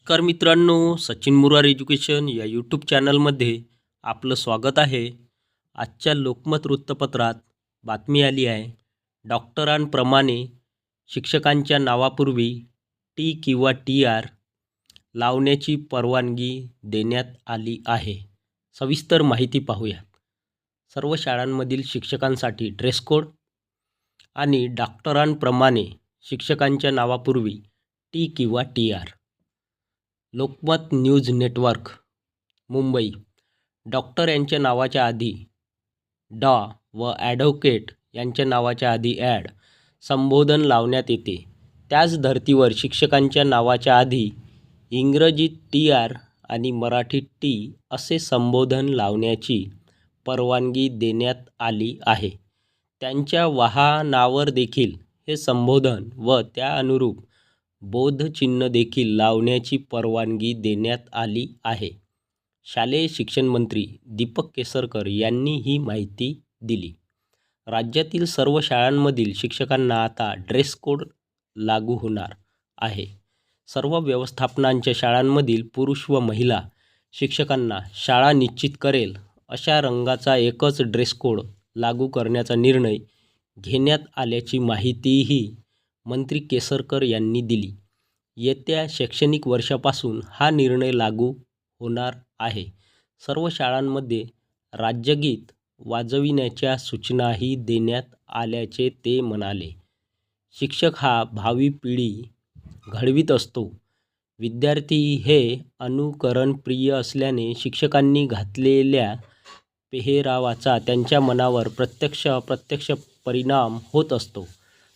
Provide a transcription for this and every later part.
नमस्कार मित्रांनो सचिन मुरार एज्युकेशन या यूट्यूब चॅनलमध्ये आपलं स्वागत आहे. आजच्या लोकमत वृत्तपत्रात बातमी आली आहे. डॉक्टरांप्रमाणे शिक्षकांच्या नावापूर्वी टी किंवा टी आर लावण्याची परवानगी देण्यात आली आहे. सविस्तर माहिती पाहूयात. सर्व शाळांमधील शिक्षकांसाठी ड्रेस कोड आणि डॉक्टरांप्रमाणे शिक्षकांच्या नावापूर्वी टी किंवा T R Lokmat news network Mumbai. Doctor यांच्या नावाच्या आधी डॉ व ॲडव्होकेट यांच्या नावाच्या आधी ॲड संबोधन लावण्यात येते. त्याच धर्तीवर शिक्षकांच्या नावाच्या आधी इंग्रजीत टी आर आणि मराठीत टी असे संबोधन लावण्याची परवानगी देण्यात आली आहे. त्यांच्या वाहनावर देखील हे संबोधन व त्या अनुरूप बोधचिन्ह देखील लावण्याची परवानगी देण्यात आली आहे. शालेय शिक्षण मंत्री दीपक केसरकर यांनी ही माहिती दिली. राज्यातील सर्व शाळांमधील शिक्षकांना आता ड्रेस कोड लागू होणार आहे. सर्व व्यवस्थापनांच्या शाळांमधील पुरुष व महिला शिक्षकांना शाळा निश्चित करेल अशा रंगाचा एकच ड्रेस कोड लागू करण्याचा निर्णय घेण्यात आल्याची माहितीही मंत्री केसरकर यांनी दिली. येत्या शैक्षणिक वर्षापासून हा निर्णय लागू होणार आहे. सर्व शाळांमध्ये राज्यगीत वाजविण्याच्या सूचनाही देण्यात आल्याचे ते म्हणाले. शिक्षक हा भावी पिढी घडवीत असतो. विद्यार्थी हे अनुकरणप्रिय असल्याने शिक्षकांनी घातलेल्या पेहरावाचा त्यांच्या मनावर प्रत्यक्ष अप्रत्यक्ष परिणाम होत असतो.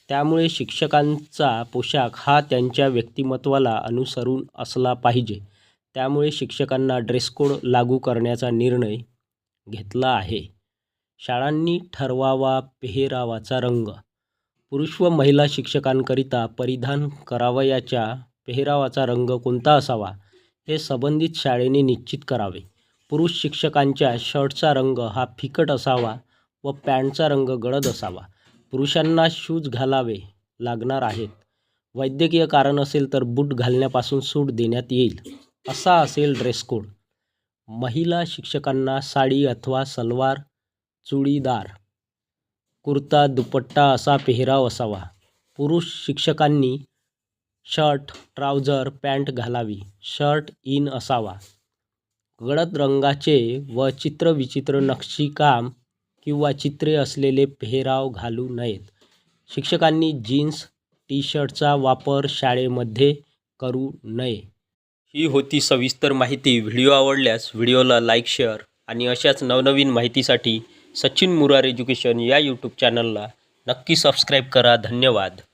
त्यामुळे शिक्षकांचा पोशाख हा त्यांच्या व्यक्तिमत्त्वाला अनुसरून असला पाहिजे. त्यामुळे शिक्षकांना ड्रेस कोड लागू करण्याचा निर्णय घेतला आहे. शाळांनी ठरवावा पेहरावाचा रंग. पुरुष व महिला शिक्षकांकरिता परिधान करावयाच्या पेहरावाचा रंग कोणता असावा हे संबंधित शाळेने निश्चित करावे. पुरुष शिक्षकांच्या शर्टचा रंग हा फिकट असावा व पॅन्टचा रंग गडद असावा. पुरुषांना शूज घालावे लागणार आहेत. वैद्यकीय कारण असेल तर बूट घालण्यापासून सूट देण्यात येईल असा असेल ड्रेस कोड. महिला शिक्षकांना साडी अथवा सलवार चुडीदार कुर्ता दुपट्टा असा पेहराव असावा. पुरुष शिक्षकांनी शर्ट ट्राउझर पॅन्ट घालावी शर्ट इन असावा. गडद रंगाचे व चित्रविचित्र नक्षीकाम किंवा चित्रे असलेले पेहराव घालू नयेत. शिक्षकांनी जीन्स टी शर्टचा वापर शाळेमध्ये करू नये. ही होती सविस्तर माहिती. व्हिडिओ आवडल्यास व्हिडिओला लाईक शेअर आणि अशाच नवनवीन माहितीसाठी सचिन मुरार एज्युकेशन या यूट्यूब चॅनलला नक्की सबस्क्राईब करा. धन्यवाद.